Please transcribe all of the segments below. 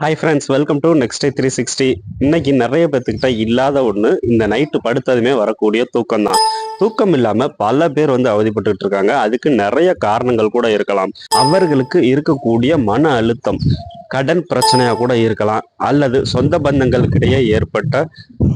Hi friends welcome to next three sixty இன்னைக்கு நிறைய பேர்த்துக்கிட்ட இல்லாத ஒன்று இந்த நைட்டு படுத்ததுமே வரக்கூடிய தூக்கம் தான் தூக்கம் இல்லாம பல பேர் வந்து அவதிப்பட்டு இருக்காங்க. அதுக்கு நிறைய காரணங்கள் கூட இருக்கலாம். அவர்களுக்கு இருக்கக்கூடிய மன அழுத்தம். கடன் பிரச்சனையா கூட இருக்கலாம். அல்லது சொந்த பந்தங்களுக்கிடையே ஏற்பட்ட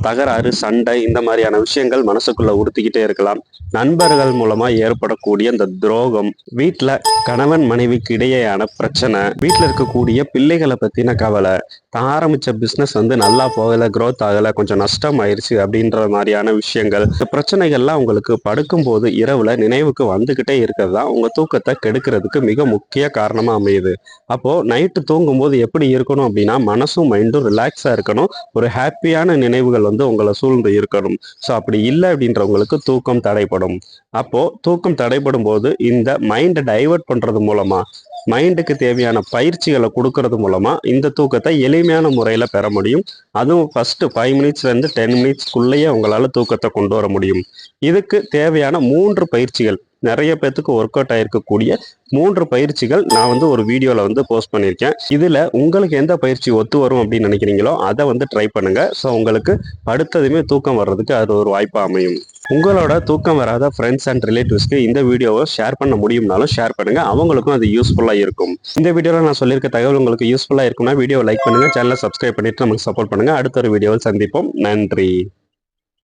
தகராறு சண்டை இந்த மாதிரியான விஷயங்கள் மனசுக்குள்ள உறுத்திக்கிட்டே இருக்கலாம். நண்பர்கள் மூலமா ஏற்படக்கூடிய இந்த துரோகம் வீட்டுல கணவன் மனைவிக்கு இடையேயான பிரச்சனை வீட்டுல இருக்கக்கூடிய பிள்ளைகளை பத்தின கவலை தான் ஆரம்பிச்ச பிசினஸ் வந்து நல்லா போகல க்ரோத் ஆகல கொஞ்சம் நஷ்டம் ஆயிருச்சு அப்படின்ற மாதிரியான விஷயங்கள். இந்த பிரச்சனைகள்லாம் உங்களுக்கு படுக்கும்போது இரவுல நினைவுக்கு வந்துகிட்டே இருக்கிறது தான் உங்க தூக்கத்தை கெடுக்கிறதுக்கு மிக முக்கிய காரணமா அமையுது. அப்போ நைட்டு தூங்கும்போது போது எப்படி இருக்கணும் அப்படின்னா மனசும் மைண்டும் ரிலாக்ஸாக இருக்கணும். ஒரு ஹாப்பியான நினைவுகள் வந்து உங்களை சூழ்ந்து இருக்கணும். ஸோ அப்படி இல்லை அப்படின்றவங்களுக்கு தூக்கம் தடைப்படும் அப்போது தூக்கம் தடைப்படும் போது இந்த மைண்டை டைவெர்ட் பண்ணுறது மூலமாக மைண்டுக்கு தேவையான பயிற்சிகளை கொடுக்கறது மூலமாக இந்த தூக்கத்தை எளிமையான முறையில் பெற முடியும். அதுவும் ஃபஸ்ட்டு ஃபைவ் மினிட்ஸ்லேருந்து டென் மினிட்ஸ்க்குள்ளேயே உங்களால் தூக்கத்தை கொண்டு வர முடியும். இதுக்கு தேவையான மூன்று பயிற்சிகள். நிறைய பேர்த்துக்கு ஒர்க் அவுட் ஆயிருக்கக்கூடிய மூன்று பயிற்சிகள் நான் வந்து ஒரு வீடியோவில் வந்து போஸ்ட் பண்ணியிருக்கேன். இதில் உங்களுக்கு எந்த பயிற்சி ஒத்து வரும் அப்படின்னு நினைக்கிறீங்களோ அதை வந்து ட்ரை பண்ணுங்கள் ஸோ உங்களுக்கு படுத்ததுமே தூக்கம் வர்றதுக்கு அது ஒரு வாய்ப்பாக அமையும். உங்களோட தூக்கம் வராத ஃப்ரெண்ட்ஸ் அண்ட் ரிலேட்டிவ்ஸ்க்கு இந்த வீடியோவை ஷேர் பண்ண முடியும்னாலும் ஷேர் பண்ணுங்க. அவங்களுக்கும் அது யூஸ்ஃபுல்லாக இருக்கும். இந்த வீடியோவில் நான் சொல்லியிருக்க தகவல் உங்களுக்கு யூஸ்ஃபுல்லாக இருக்கும்னா வீடியோ லைக் பண்ணுங்க சேனலை சப்ஸ்கிரைப் பண்ணிட்டு நமக்கு சப்போர்ட் பண்ணுங்க. அடுத்த ஒரு வீடியோவில் சந்திப்போம். நன்றி.